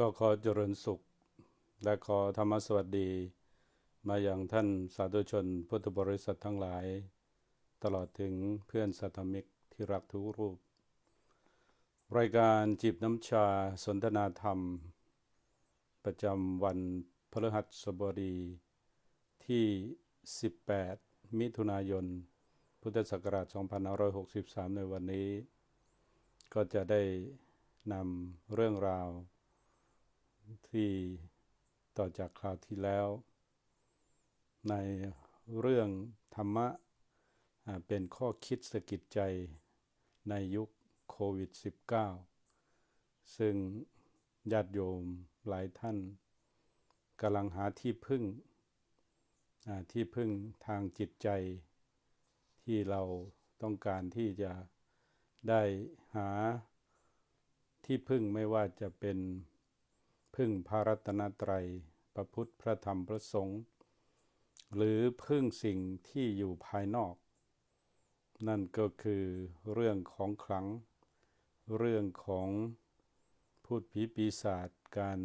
ก็ขอเจริญสุข และขอธรรมสวัสดี มาอย่างท่านสาธุชนพุทธบริษัททั้งหลาย ตลอดถึงเพื่อนสัตมิกที่รักทุกรูป รายการจีบน้ำชาสนทนาธรรม ประจำวันพฤหัสบดีที่ 18 มิถุนายน พุทธศักราช 2563 ในวันนี้ ก็จะได้นำเรื่องราว ที่ต่อจากคราวที่แล้ว ในเรื่องธรรมะเป็นข้อคิดสะกิดใจในยุคโควิด -19 ซึ่งญาติโยมหลายท่านกำลังหาที่พึ่งที่พึ่งทางจิตใจที่เราต้องการที่จะได้หาที่พึ่งไม่ว่าจะเป็น พึ่งพระรัตนตรัย พระพุทธ พระธรรม พระสงฆ์ หรือพึ่งสิ่งที่อยู่ภายนอก นั่นก็คือเรื่องของขลัง เรื่องของพูดผีปีศาจ การ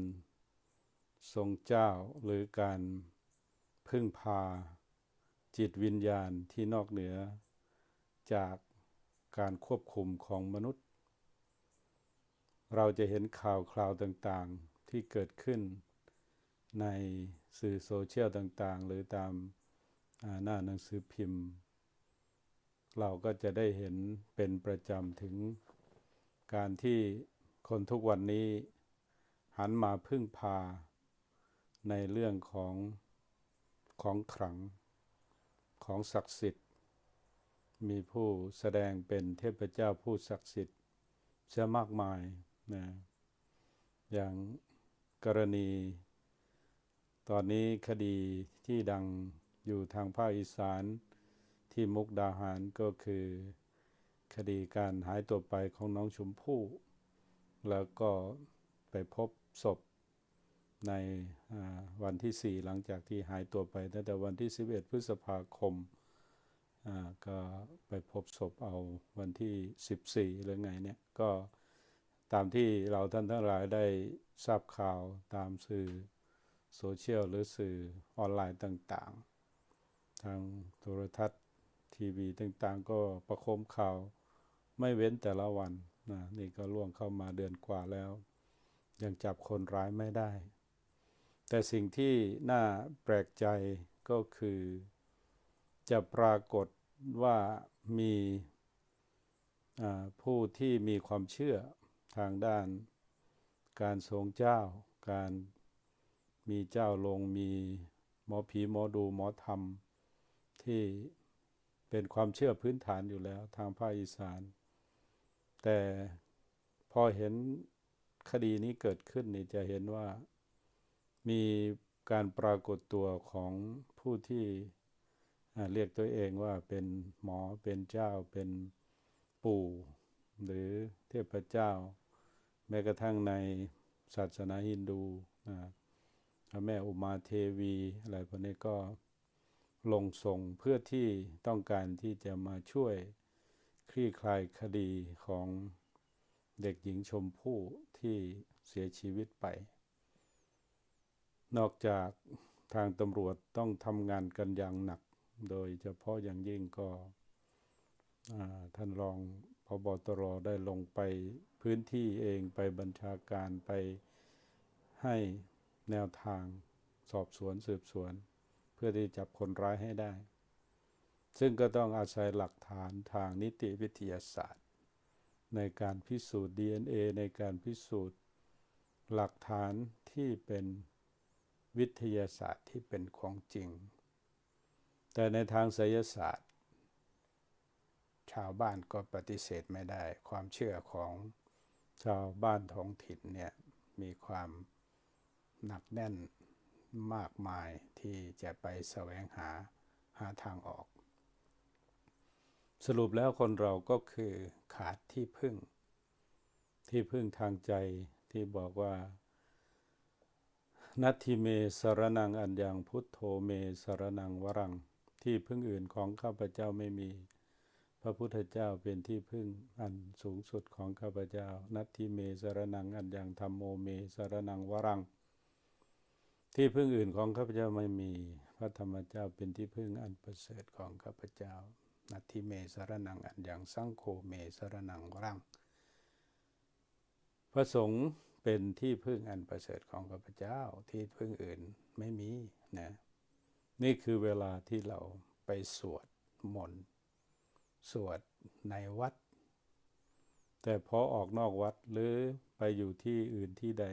ทรงเจ้า หรือการพึ่งพาจิตวิญญาณที่นอกเหนือ จากการควบคุมของมนุษย์ เราจะเห็นข่าวคราวต่างๆ ที่เกิดขึ้นในสื่อโซเชียลต่างๆ หรือตามหน้าหนังสือพิมพ์ เราก็จะได้เห็นเป็นประจำถึงการที่คนทุกวันนี้หันมาพึ่งพาในเรื่องของของขลังของศักดิ์สิทธิ์ มีผู้แสดงเป็นเทพเจ้าผู้ศักดิ์สิทธิ์เชื่อมากมายนะอย่าง กรณี ตอนนี้คดีที่ดังอยู่ทางภาคอีสานที่มุกดาหารก็คือ คดีการหายตัวไปของน้องชมพู่แล้วก็ไปพบศพในวันที่ 4 หลังจากที่หายตัวไปตั้งแต่วันที่ 11 พฤษภาคมก็ไปพบศพเอาวันที่ 14 หรือไงเนี่ย ก็ ตามที่เราท่านทั้งหลายได้ทราบข่าวตามสื่อโซเชียลหรือสื่อออนไลน์ต่างๆ ทางโทรทัศน์ทีวีต่างๆ ก็ประคมข่าวไม่เว้นแต่ละวันนะนี่ก็ล่วงเข้ามาเดือนกว่าแล้ว ยังจับคนร้ายไม่ได้ แต่สิ่งที่น่าแปลกใจก็คือ จะปรากฏว่ามีผู้ที่มีความเชื่อ ทางด้านการทรงเจ้า การมีเจ้าลงมีหมอผีหมอดูหมอธรรม ที่เป็นความเชื่อพื้นฐานอยู่แล้วทางภาคอีสาน แต่พอเห็นคดีนี้เกิดขึ้นนี่จะเห็นว่ามีการปรากฏตัวของผู้ที่เรียกตัวเองว่าเป็นหมอเป็นเจ้าเป็นปู่ หรือเทพเจ้า แม้กระทั่งในศาสนาฮินดูนะพระแม่อุมาเทวีอะไรพวกนี้ก็ลงส่งเพื่อที่ต้องการที่จะมาช่วยคลี่คลายคดีของเด็กหญิงชมพู่ที่เสียชีวิตไป นอกจากทางตำรวจต้องทำงานกันอย่างหนัก โดยเฉพาะอย่างยิ่งก็ท่านรองพบตรได้ลงไป พื้นที่เองไปบัญชาการไปให้แนวทางสอบสวนสืบสวน เพื่อที่จับคนร้ายให้ได้ ซึ่งก็ต้องอาศัยหลักฐานทางนิติวิทยาศาสตร์ ในการพิสูจน์ DNA ในการพิสูจน์ หลักฐานที่เป็นวิทยาศาสตร์ที่เป็นของจริง แต่ในทางไสยศาสตร์ ชาวบ้านก็ปฏิเสธไม่ได้ความเชื่อของ ชาวบ้านท้องถิ่นเนี่ยมีความหนักแน่นมากมายที่จะไปแสวงหาหาทางออก สรุปแล้วคนเราก็คือขาดที่พึ่ง ที่พึ่งทางใจที่บอกว่านัตทิเมสรนังอันยังพุทโธเมสรนังวรัง ที่พึ่งอื่นของข้าพเจ้าไม่มี พระพุทธเจ้าเป็นที่พึ่งอันสูงสุดของข้าพเจ้า นัตทิเมสรนังอันยังธรรมโมเมสรนังวรัง ที่พึ่งอื่นของข้าพเจ้าไม่มี พระธรรมเจ้าเป็นที่พึ่งอันประเสริฐของข้าพเจ้า นัตทิเมสรนังอันยังสังโฆเมสรนังวรัง พระสงฆ์เป็นที่พึ่งอันประเสริฐของข้าพเจ้า ที่พึ่งอื่นไม่มีนะ นี่คือเวลาที่เราไปสวดมนต์ สวดในวัด แต่พอออกนอกวัดหรือไปอยู่ที่อื่นที่ใด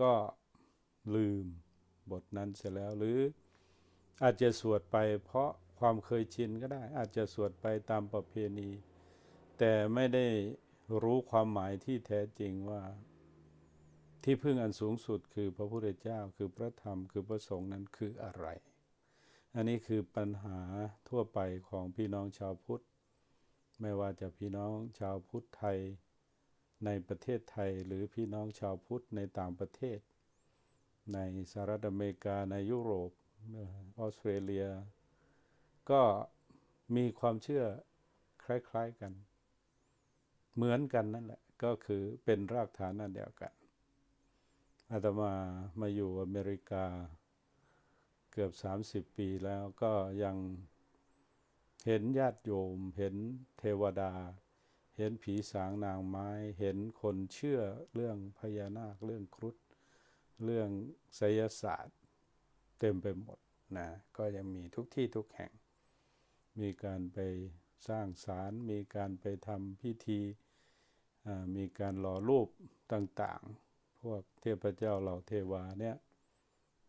ก็ลืมบทนั้นเสียแล้วหรืออาจจะสวดไปเพราะความเคยชินก็ได้ อาจจะสวดไปตามประเพณี แต่ไม่ได้รู้ความหมายที่แท้จริงว่า ที่พึ่งอันสูงสุดคือพระพุทธเจ้าคือพระธรรมคือพระสงฆ์นั้นคืออะไร อันนี้คือปัญหาทั่วไปของพี่น้องชาวพุทธ ไม่ว่าจะพี่น้องชาวพุทธไทย ในประเทศไทยหรือพี่น้องชาวพุทธในต่างประเทศ ในสหรัฐอเมริกาในยุโรปออสเตรเลีย ก็มีความเชื่อคล้าย ๆกัน เหมือนกันนั่นแหละ ก็คือเป็นรากฐานอันเดียวกันอาตมามาอยู่อเมริกา เกือบ 30 ปีแล้วก็ยังเห็นญาติโยม เห็นเทวดา เห็นผีสางนางไม้ เห็นคนเชื่อเรื่องพญานาค เรื่องครุฑ เรื่องไสยศาสตร์ เต็มไปหมดนะ ก็ยังมีทุกที่ทุกแห่ง มีการไปสร้างศาล มีการไปทำพิธี มีการหล่อรูปต่างๆ พวกเทพเจ้าเหล่าเทวาเนี่ย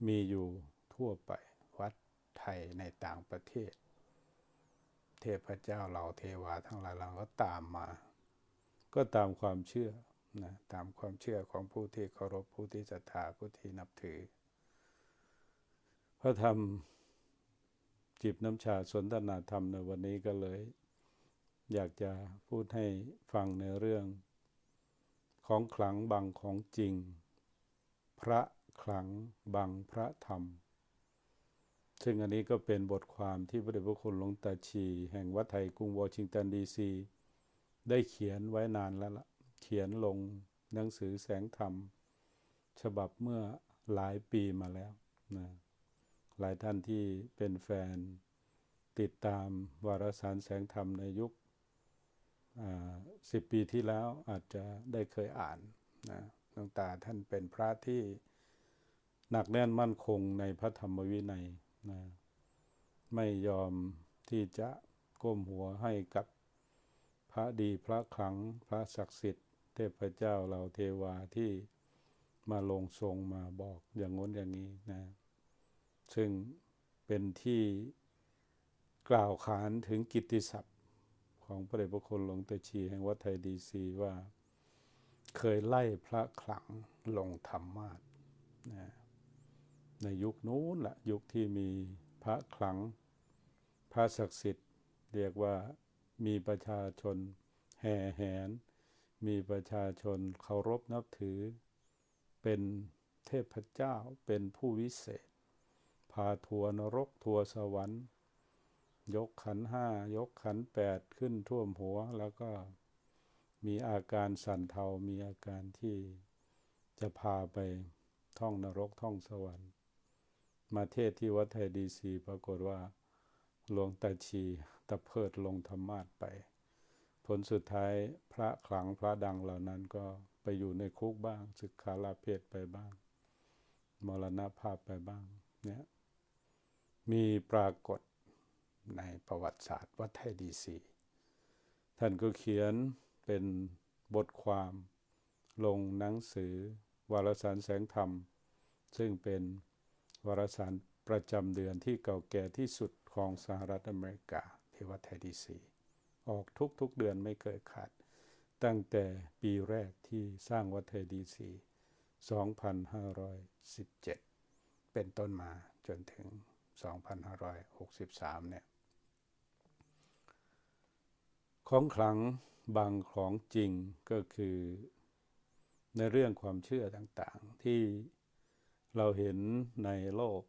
มีอยู่ ทั่วไปวัดไทยในต่างประเทศ เทพเจ้าเหล่าเทวาทั้งหลายเราก็ตามมา ก็ตามความเชื่อนะตามความเชื่อของผู้ที่เคารพผู้ที่ศรัทธาผู้ที่นับถือพระธรรมจิบน้ำชาสนทนาธรรมในวันนี้ก็เลย อยากจะพูดให้ฟังในเรื่อง ของขลังบังของจริง พระขลังบังพระธรรม ซึ่งอันนี้ก็เป็นบทความที่พระเดชพระคุณหลวงตาชี แห่งวัดไทยกรุงวอชิงตันดีซี ได้เขียนไว้นานแล้วละ่ะ เขียนลงหนังสือแสงธรรม ฉบับเมื่อหลายปีมาแล้วนะหลายท่านที่เป็นแฟนติดตามวารสารแสงธรรมในยุคสิบปีที่แล้วอาจจะได้เคยอ่านนะหลวงตาท่านเป็นพระที่หนักแน่นมั่นคงในพระธรรมวินัย นะไม่ยอมที่จะก้มหัวให้กับพระดีพระคลังพระศักดิ์สิทธิ์ เทพเจ้าเหล่าเทวาที่มาลงทรงมาบอกอย่างง้นอย่างนี้นะ ซึ่งเป็นที่กล่าวขานถึงกิตติศัพท์ของพระเดชพระคุณหลวงตาชีแห่งวัดไทยดีซีว่าเคยไล่พระขลังลงธรรมาสนะ ในยุคนู้นแหละยุคที่มีพระคลัง พระศักดิ์สิทธิ์ เรียกว่ามีประชาชนแห่แหน มีประชาชนเคารพนับถือ เป็นเทพเจ้าเป็นผู้วิเศษ พาทัวนรกทัวสวรรค์ ยกขันห้ายกขันแปดขึ้นท่วมหัวแล้วก็มีอาการสั่นเทา มีอาการที่จะพาไปท่องนรกท่องสวรรค์ มาเทศที่วัดไทยดีซีปรากฏว่าหลวงตาชีตะเพิดลงธรรมาทไป ผลสุดท้ายพระขลังพระดังเหล่านั้นก็ไปอยู่ในคุกบ้างศึกขาลาเพศไปบ้าง มรณภาพไปบ้าง เนี่ยมีปรากฏในประวัติศาสตร์วัดไทยดีซีท่านก็เขียนเป็นบทความลงหนังสือวารสารแสงธรรม ซึ่งเป็น วารสารประจำเดือนที่เก่าแก่ที่สุดของสหรัฐอเมริกาที่วัดไทยดีซีออกทุกๆเดือนไม่เคยขาด ตั้งแต่ปีแรกที่สร้างวัดไทดีซี 2517 เป็นต้นมาจนถึง 2563 เนี่ย ของขลังบางของจริงก็คือในเรื่องความเชื่อต่างๆ ที่ เราเห็นในโลก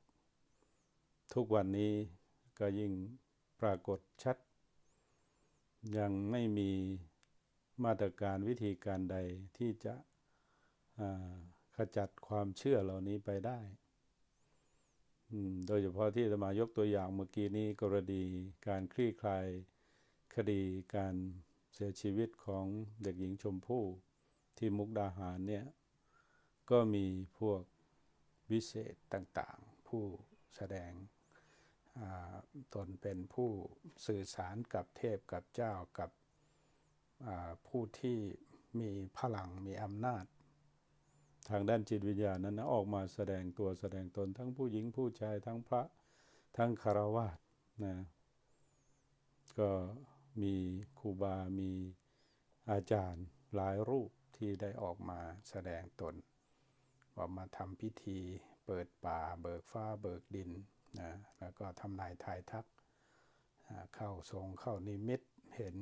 ทุกวันนี้ก็ยิ่งปรากฏชัด ยังไม่มีมาตรการวิธีการใดที่จะขจัดความเชื่อเหล่านี้ไปได้ โดยเฉพาะที่อาตมายกตัวอย่างเมื่อกี้นี้กรณีการคลี่คลายคดีการเสียชีวิตของเด็กหญิงชมพู่ที่มุกดาหารเนี่ย ก็มีพวก วิเศษต่างๆ ผู้แสดงตนเป็นผู้สื่อสารกับเทพกับเจ้ากับผู้ที่มีพลังมีอำนาจ ทางด้านจิตวิญญาณนั้นนะออกมาแสดงตัวแสดงตนทั้งผู้หญิงผู้ชายทั้งพระทั้งคารวาสนะก็มีครูบา มีอาจารย์หลายรูปที่ได้ออกมาแสดงตน ว่ามาทำพิธีเปิดป่าเบิกฟ้าเบิกดินนะแล้วก็ทำนายทายทัก เข้าทรงเข้านิมิตเห็น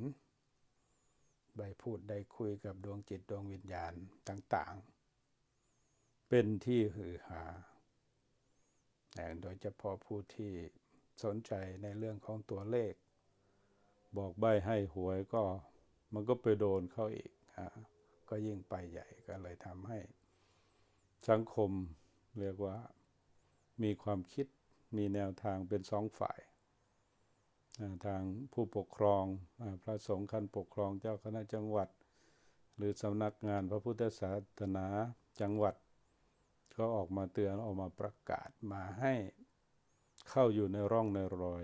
ใบพูดได้คุยกับดวงจิตดวงวิญญาณต่างๆ เป็นที่หือหาแต่โดยเฉพาะผู้ที่สนใจในเรื่องของตัวเลข บอกใบให้หวยก็มันก็ไปโดนเข้าอีกอก็ยิ่งไปใหญ่ก็เลยทำให้ สังคมเรียกว่ามีความคิดมีแนวทางเป็นสองฝ่าย ทางผู้ปกครองอพระสงฆ์ขั้นปกครองเจ้าคณะจังหวัด หรือสำนักงานพระพุทธศาสนาจังหวัด ก็ออกมาเตือนออกมาประกาศมาให้เข้าอยู่ในร่องในรอย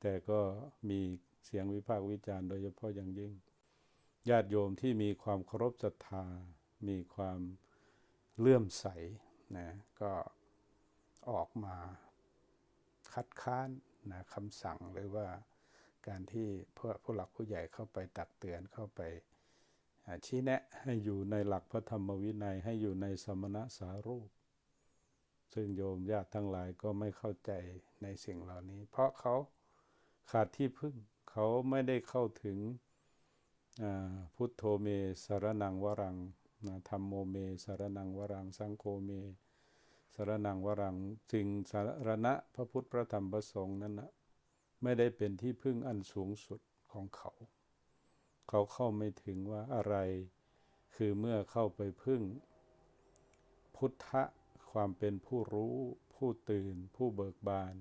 แต่ก็มีเสียงวิพากษ์วิจารณ์โดยเฉพาะอย่างยิ่ง ญาติโยมที่มีความเคารพศรัทธามีความ เลื่อมใสนะก็ออกมาคัดค้านนะคำสั่งหรือว่าการที่ผู้ผู้หลักผู้ใหญ่เข้าไปตักเตือนเข้าไปชี้แนะให้อยู่ในหลักพระธรรมวินัยให้อยู่ในสมณะสารูป ซึ่งโยมญาติทั้งหลายก็ไม่เข้าใจในสิ่งเหล่านี้ เพราะเขาขาดที่พึ่งเขาไม่ได้เข้าถึงพุทโธเมสารนังวรัง นะธรรมโมเมสารนังวรังสังโฆเมสารนังวรังสิ่งสารณะพระพุทธพระธรรมพระสงฆ์นั้นนะไม่ได้เป็นที่พึ่งอันสูงสุดของเขา เขาเข้าไม่ถึงว่าอะไร คือเมื่อเข้าไปพึ่ง พุทธะความเป็นผู้รู้ ผู้ตื่น ผู้เบิกบาน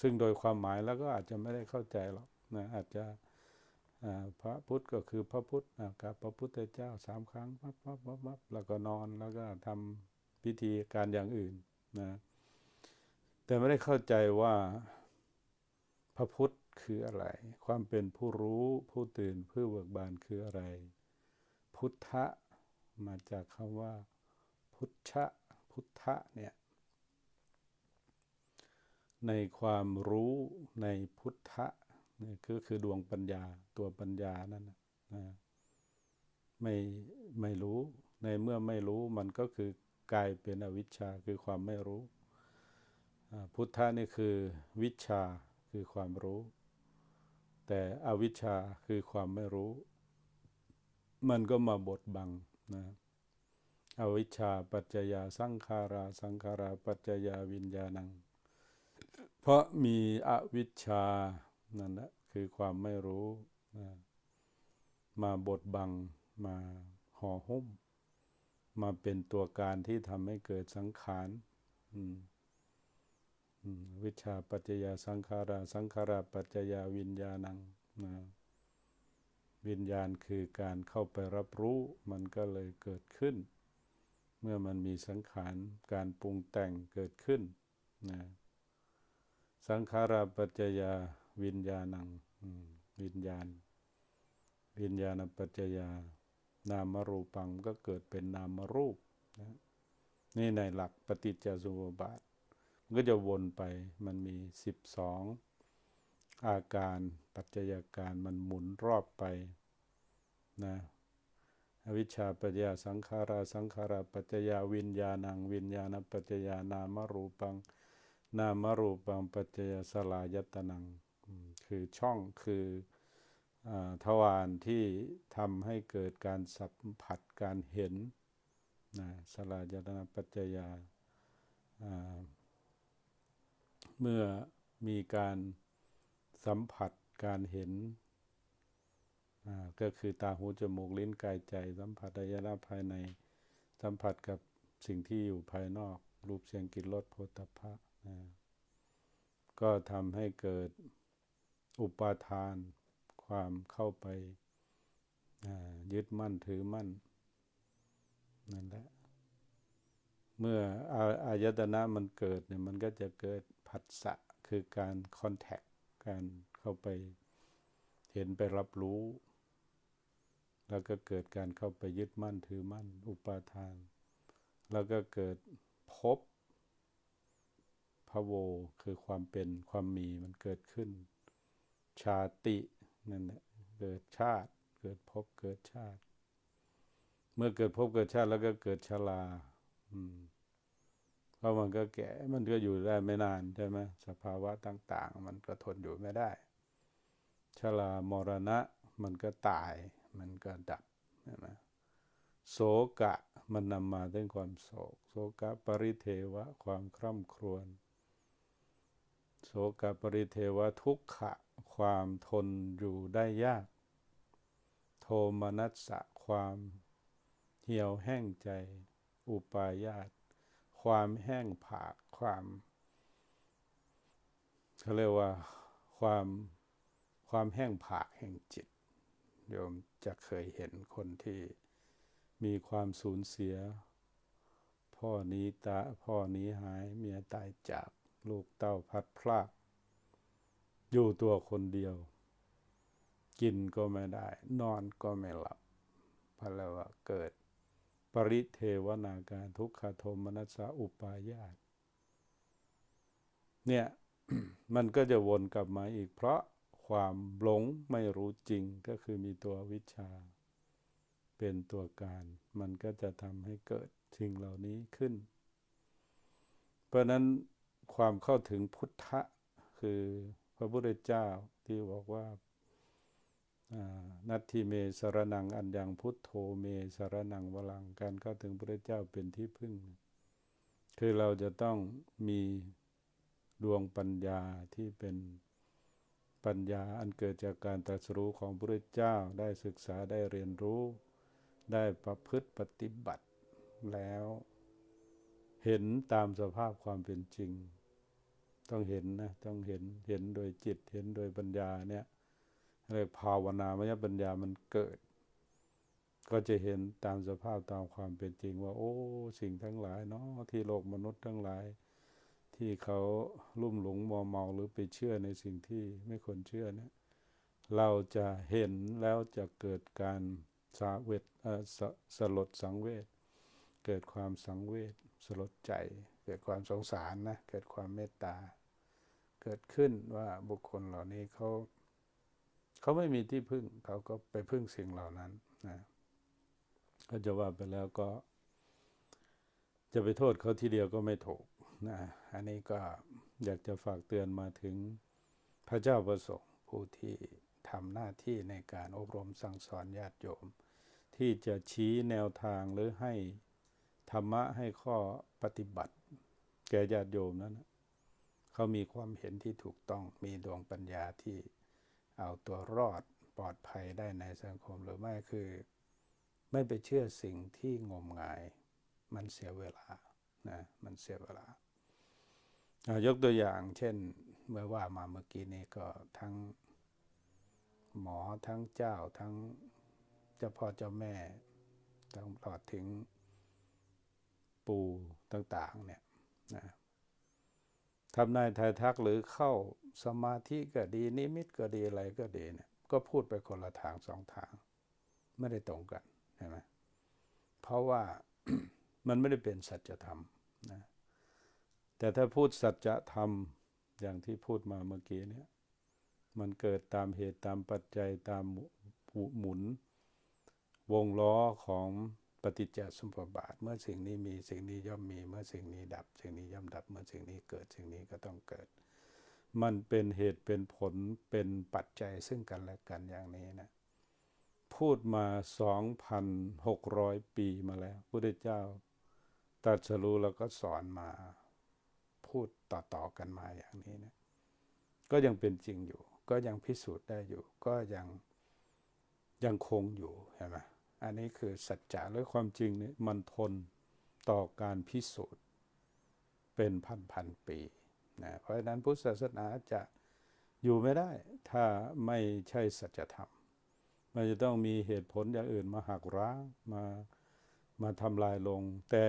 ซึ่งโดยความหมายแล้วก็อาจจะไม่ได้เข้าใจหรอกนะอาจจะ พระพุทธก็คือพระพุทธกับพระพุทธเจ้าสามครั้งปั๊บปั๊บปั๊บปั๊บแล้วก็นอนแล้วก็ทำพิธีการอย่างอื่นนะแต่ไม่ได้เข้าใจว่าพระพุทธคืออะไร ความเป็นผู้รู้ผู้ตื่นผู้เบิกบานคืออะไร พุทธะมาจากคำว่า พุทธะพุทธะเนี่ยในความรู้ในพุทธะ นี่คือคือดวงปัญญาตัวปัญญานั่นนะไม่ไม่รู้ในเมื่อไม่รู้มันก็คือกลายเป็นอวิชชาคือความไม่รู้ พุทธะนี่คือวิชชาคือความรู้ แต่อวิชชาคือความไม่รู้ มันก็มาบดบังนะอวิชชาปัจจยาสังขารา สังขาราปัจจยาวิญญาณัง เพราะมีอวิชชา นั่นแหละคือความไม่รู้นะมาบดบังมาห่อหุ้ม มาเป็นตัวการที่ทำให้เกิดสังขารวิชชาปัจจยาสังขารา สังขาราปัจจยาวิญญาณังนะวิญญาณคือการเข้าไปรับรู้มันก็เลยเกิดขึ้น เมื่อมันมีสังขารการปรุงแต่งเกิดขึ้นนะสังขาราปัจจยา วิญญาณังวิญญาณ วิญญาณปัจจยานามรูปังก็เกิดเป็นนามรูปนะนี่ในหลักปฏิจจสมุปบาทมันก็จะวนไปมันมีสิบสองอาการปัจจัยการมันหมุนรอบไปนะอวิชชาปัจจยาสังขาราสังขาราปัจจยาวิญญาณัง วิญญาณปัจจยานามรูปัง นามรูปังปัจจยสลายตนัง คือช่องคืออทวารที่ทำให้เกิดการสัมผัสการเห็นนะสลายตนะปัจจยา เมื่อมีการสัมผัสการเห็น ก็คือตาหูจมูกลิ้นกายใจ สัมผัสอายนะภายใน สัมผัสกับสิ่งที่อยู่ภายนอก รูปเสียงกลิ่นรสโผฏฐัพพะนะก็ทำให้เกิด อุปาทาน ความเข้าไปยึดมั่นถือมั่นนั่นแหละเมื่ออาอายตนะมันเกิดเนี่ยมันก็จะเกิดผัสสะคือการคอนแทคการเข้าไปเห็นไปรับรู้ แล้วก็เกิดการเข้าไปยึดมั่นถือมั่น อุปาทาน แล้วก็เกิดพบพะโวคือความเป็นความมีมันเกิดขึ้น ชาตินั่นแหละเกิดชาติ เกิดพบเกิดชาติ เมื่อเกิดพบเกิดชาติแล้วก็เกิดชรา อืมเพราะมันก็แก่มันก็อยู่ได้ไม่นานใช่ไหมสภาวะต่าง ๆ มันก็ทนอยู่ไม่ได้ชรามรณะ มันก็ตาย มันก็ดับใช่ไหมโศกะมันนำมาถึงความโศก โศกะปริเทวะ ความคร่ำครวญโศกะปริเทวะทุกขะ ความทนอยู่ได้ยาก โทมนัสสะความเหี่ยวแห้งใจ อุปายาต ความแห้งผากความเขาเรียกว่าความความแห้งผากแห่งจิต โยมจะเคยเห็นคนที่มีความสูญเสีย พ่อหนี้ตาพ่อหนี้หายเมียตายจากลูกเต้าพัดพลาก อยู่ตัวคนเดียว กินก็ไม่ได้ นอนก็ไม่หลับเพราะว่าเกิด ปริเทวนาการทุกขโทมนัสสะอุปายาตเนี่ยมันก็จะวนกลับมาอีกเพราะความหลงไม่รู้จริงก็คือมีตัววิชา เป็นตัวการ มันก็จะทำให้เกิดสิ่งเหล่านี้ขึ้น เพราะนั้นความเข้าถึงพุทธะคือ ระพุทธเจ้าที่บอกว่านัตถิเมสรนังอันยังพุทโธเมสรนังวลังการเข้าถึงพระเจ้าเป็นที่พึ่ง คือเราจะต้องมีดวงปัญญาที่เป็นปัญญาอันเกิดจากการตรัสรู้ของพระเจ้าได้ศึกษาได้เรียนรู้ ได้ประพฤติปฏิบัติแล้ว เห็นตามสภาพความเป็นจริง ต้องเห็นนะต้องเห็นเห็นโดยจิตเห็นโดยปัญญาเนี่ยเรียกภาวนามยปัญญามันเกิด ก็จะเห็นตามสภาพตามความเป็นจริงว่า โอ้ สิ่งทั้งหลายเนาะที่โลกมนุษย์ทั้งหลาย ที่เขาลุ่มหลงมัวเมาหรือไปเชื่อในสิ่งที่ไม่ควรเชื่อเนี่ยเราจะเห็นแล้วจะเกิดการสาเวทสสลดสังเวชเกิดความสังเวชสลดใจ เกิดความสงสารนะ เกิดความเมตตา เกิดขึ้นว่าบุคคลเหล่านี้เขาเขาไม่มีที่พึ่ง เขาก็ไปพึ่งสิ่งเหล่านั้นนะก็จะว่าไปแล้วก็ จะไปโทษเขาทีเดียวก็ไม่ถูกนะอันนี้ก็อยากจะฝากเตือนมาถึงพระเจ้าประสงค์ผู้ที่ทำหน้าที่ในการอบรมสั่งสอนญาติโยม ที่จะชี้แนวทางหรือให้ธรรมะให้ข้อปฏิบัติ แก่ญาติโยมนั้น เขามีความเห็นที่ถูกต้องมีดวงปัญญาที่เอาตัวรอดปลอดภัยได้ในสังคมหรือไม่คือ ไม่ไปเชื่อสิ่งที่งมงาย มันเสียเวลานะมันเสียเวลายกตัวอย่างเช่นเมื่อว่ามาเมื่อกี้นี้ก็ทั้งหมอทั้งเจ้าทั้งเจ้าพ่อเจ้าแม่ต้งตลอดถึงปู่ต่าง ๆ เนี่ยนะ ทำนายทายทักหรือเข้าสมาธิก็ดี นิมิตก็ดีอะไรก็ดีเนี่ยก็พูดไปคนละทางสองทาง ไม่ได้ตรงกันใช่ไหมเพราะว่ามันไม่ได้เป็นสัจธรรมนะแต่ถ้าพูดสัจธรรมอย่างที่พูดมาเมื่อกี้เนี่ยมันเกิดตามเหตุตามปัจจัยตามหมุนวงล้อของ ปฏิจจสมุปบาท เมื่อสิ่งนี้มีสิ่งนี้ย่อมมี เมื่อสิ่งนี้ดับ สิ่งนี้ย่อมดับ เมื่อสิ่งนี้เกิดสิ่งนี้ก็ต้องเกิด มันเป็นเหตุเป็นผลเป็นปัจจัยซึ่งกันและกันอย่างนี้นะพูดมา 2,600 ปีมาแล้วพระเจ้าตรัสรู้แล้วก็สอนมาพูดต่อๆกันมาอย่างนี้นะก็ยังเป็นจริงอยู่ ก็ยังพิสูจน์ได้อยู่ ก็ยังยังคงอยู่ใช่ไหม อันนี้คือสัจจะและความจริงนี่มันทนต่อการพิสูจน์เป็นพันพันๆปีนะเพราะฉะนั้นพุทธศาสนาจะอยู่ไม่ได้ ถ้าไม่ใช่สัจธรรม มันจะต้องมีเหตุผลอย่างอื่นมาหักร้างมามาทำลายลง แต่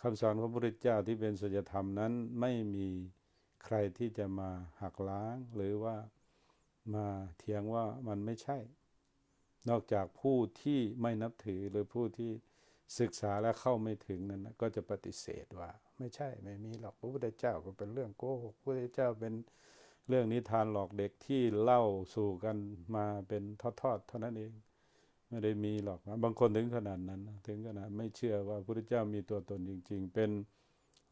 คำสอนของพระพุทธเจ้าที่เป็นสัจธรรมนั้นไม่มีใครที่จะมาหักล้างหรือว่ามาเถียงว่ามันไม่ใช่ นอกจากผู้ที่ไม่นับถือหรือผู้ที่ศึกษาและเข้าไม่ถึงนั้นก็จะปฏิเสธว่า ไม่ใช่ไม่มีหรอกพระพุทธเจ้าก็เป็นเรื่องโกหกพระพุทธเจ้าเป็นเรื่องนิทานหลอกเด็กที่เล่าสู่กันมาเป็นทอดๆเท่านั้นเอง ไม่ได้มีหรอกนะบางคนถึงขนาดนั้น ถึงขนาดไม่เชื่อว่าพระพุทธเจ้ามีตัวตนจริง ๆ เป็น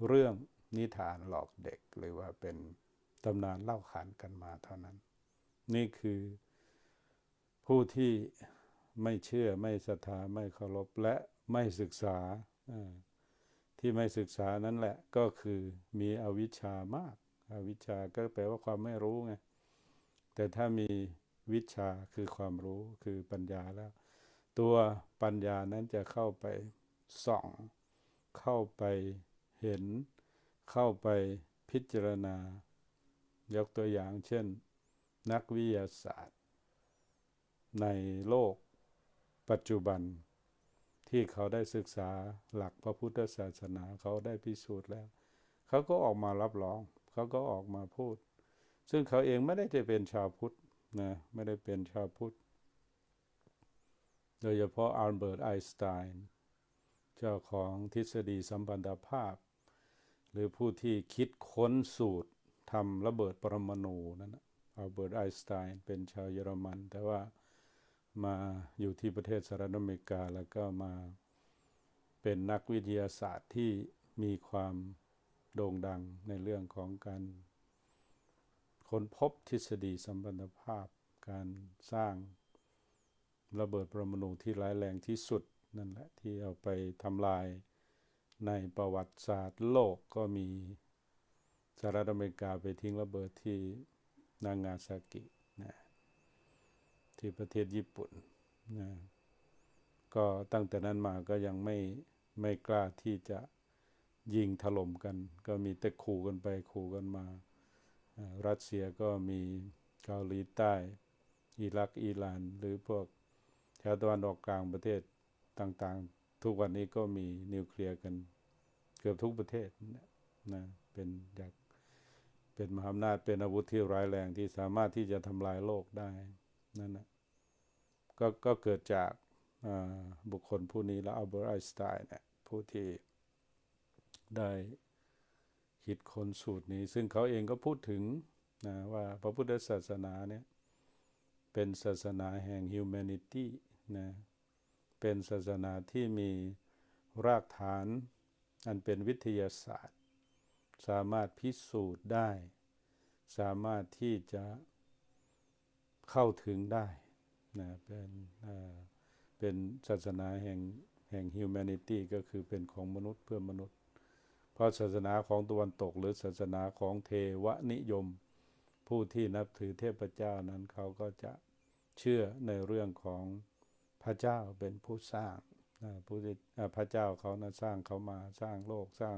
เรื่องนิทานหลอกเด็ก หรือว่าเป็นตำนานเล่าขานกันมาเท่านั้น นี่คือ ผู้ที่ไม่เชื่อไม่ศรัทธาไม่เคารพและไม่ศึกษาที่ไม่ศึกษานั้นแหละก็คือมีอวิชชามาก อวิชชาก็แปลว่าความไม่รู้ไงแต่ถ้ามีวิชาคือความรู้คือปัญญาแล้ว ตัวปัญญานั้นจะเข้าไปส่อง เข้าไปเห็น เข้าไปพิจารณา ยกตัวอย่างเช่น นักวิทยาศาสตร์ ในโลกปัจจุบันที่เขาได้ศึกษาหลักพระพุทธศาสนาเขาได้พิสูจน์แล้ว เขาก็ออกมารับรอง เขาก็ออกมาพูด ซึ่งเขาเองไม่ได้จะเป็นชาวพุทธนะไม่ได้เป็นชาวพุทธ โดยเฉพาะอัลเบิร์ตไอน์สไตน์เจ้าของทฤษฎีสัมพันธภาพ หรือผู้ที่คิดค้นสูตรทำระเบิดปรมาณูนั่นนะอัลเบิร์ตไอน์สไตน์เป็นชาวเยอรมัน แต่ว่า มาอยู่ที่ประเทศสหรัฐอเมริกาแล้วก็มาเป็นนักวิทยาศาสตร์ที่มีความโด่งดังในเรื่องของการค้นพบทฤษฎีสัมพันธภาพ การสร้างระเบิดปรมาณูที่ร้ายแรงที่สุด นั่นแหละที่เอาไปทำลายในประวัติศาสตร์โลกก็มีสหรัฐอเมริกาไปทิ้งระเบิดที่นางาซากิ ที่ประเทศญี่ปุ่นนะก็ตั้งแต่นั้นมาก็ยังไม่ไม่กล้าที่จะยิงถล่มกัน ก็มีแต่ขู่กันไปขู่กันมา รัสเซียก็มีเกาหลีใต้ อิรักอิหร่าน หรือพวกแถวตะวันออกกลางประเทศต่างๆ ทุกวันนี้ก็มีนิวเคลียร์กันเกือบทุกประเทศนะนะเป็นอยากเป็นมหาอำนาจเป็นอาวุธที่ร้ายแรงที่สามารถที่จะทำลายโลกได้ นั่นนะก็ก็เกิดจากบุคคลผู้นี้แล้วอัลเบิร์ตไอน์สไตน์เนี่ยผู้ที่ได้คิดค้นสูตรนี้ ซึ่งเขาเองก็พูดถึงนะว่าพระพุทธศาสนาเนี่ยเป็นศาสนาแห่ง humanity นะเป็นศาสนาที่มีรากฐานอันเป็นวิทยาศาสตร์ สามารถพิสูจน์ได้ สามารถที่จะ เข้าถึงได้นะเป็นเป็นศาสนาแห่งแห่ง humanity ก็คือเป็นของมนุษย์เพื่อมนุษย์ เพราะศาสนาของตะวันตก หรือศาสนาของเทวนิยม ผู้ที่นับถือเทพเจ้านั้นเขาก็จะเชื่อในเรื่องของพระเจ้าเป็นผู้สร้างผู้ที่พระเจ้าเขานะสร้างเขามาสร้างโลกสร้าง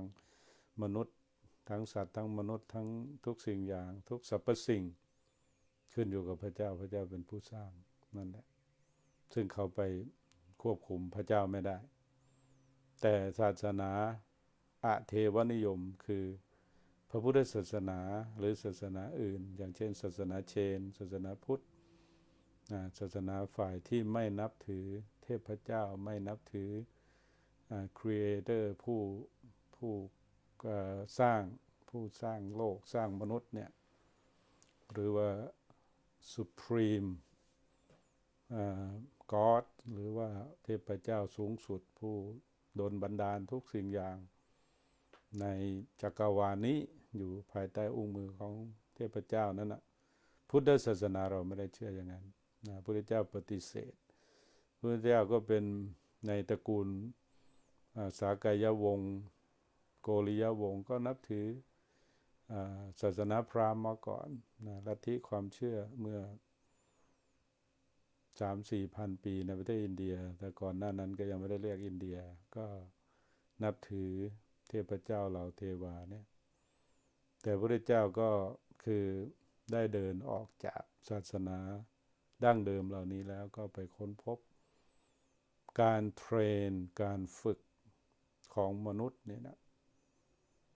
มนุษย์ ทั้งสัตว์ทั้งมนุษย์ทั้งทุกสิ่งอย่างทุกสรรพสิ่ง ขึ้นอยู่กับพระเจ้าพระเจ้าเป็นผู้สร้างนั่นแหละ ซึ่งเขาไปควบคุมพระเจ้าไม่ได้ แต่ศาสนาอะเทวนิยมคือ พระพุทธศาสนาหรือศาสนาอื่น อย่างเช่น ศาสนาเชน ศาสนาพุทธศาสนาฝ่ายที่ไม่นับถือเทพเจ้าไม่นับถืออ่า creator ผู้ผู้สร้างผู้สร้างโลกสร้างมนุษย์เนี่ยหรือว่า supreme อ่า God หรือว่าเทพเจ้าสูงสุดผู้โดนบันดาลทุกสิ่งอย่าง ในจักรวาลนี้อยู่ภายใต้องค์มือของเทพเจ้านั้นนะพุทธศาสนาเราไม่ได้เชื่ออย่างนั้นนะพระพุทธเจ้าปฏิเสธพระพุทธเจ้าก็เป็นในตระกูลสากายยวงศ์โกริยวงศ์ก็นับถือ ศาสนาพราหมณ์มาก่อนนะลัทธิความเชื่อเมื่อสามสี่พันปีในประเทศอินเดีย แต่ก่อนหน้านั้นก็ยังไม่ได้เรียกอินเดีย ก็นับถือเทพเจ้าเหล่าเทวาเนี่ย แต่พระเจ้าก็คือได้เดินออกจากศาสนาดั้งเดิมเหล่านี้แล้วก็ไปค้นพบ การเทรน การฝึกของมนุษย์เนี่ยนะ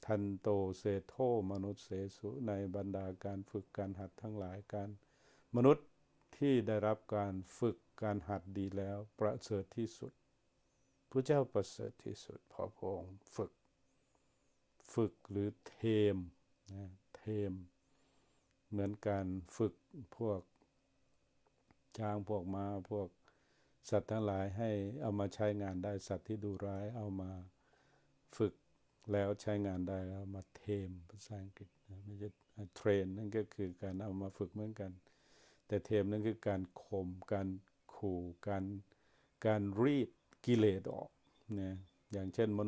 ทันโตเซโทมนุษย์เสสุในบรรดาการฝึกการหัดทั้งหลายการมนุษย์ที่ได้รับการฝึกการหัดดีแล้วประเสริฐที่สุดพระเจ้าประเสริฐที่สุดพอพระองค์ฝึก ฝึกหรือเทมนะเทม เหมือนการฝึกพวกช้างพวกม้าพวกสัตว์ทั้งหลายให้เอามาใช้งานได้สัตว์ที่ดูร้ายเอามาฝึก แล้วใช้งานได้แล้วมาเทมภาษาอังกฤษนะไม่ใช่เทรนนั่นก็คือการเอามาฝึกเหมือนกัน แต่เทมนั่นคือการข่มการขู่การการรีดกิเลสออกนะอย่างเช่นมน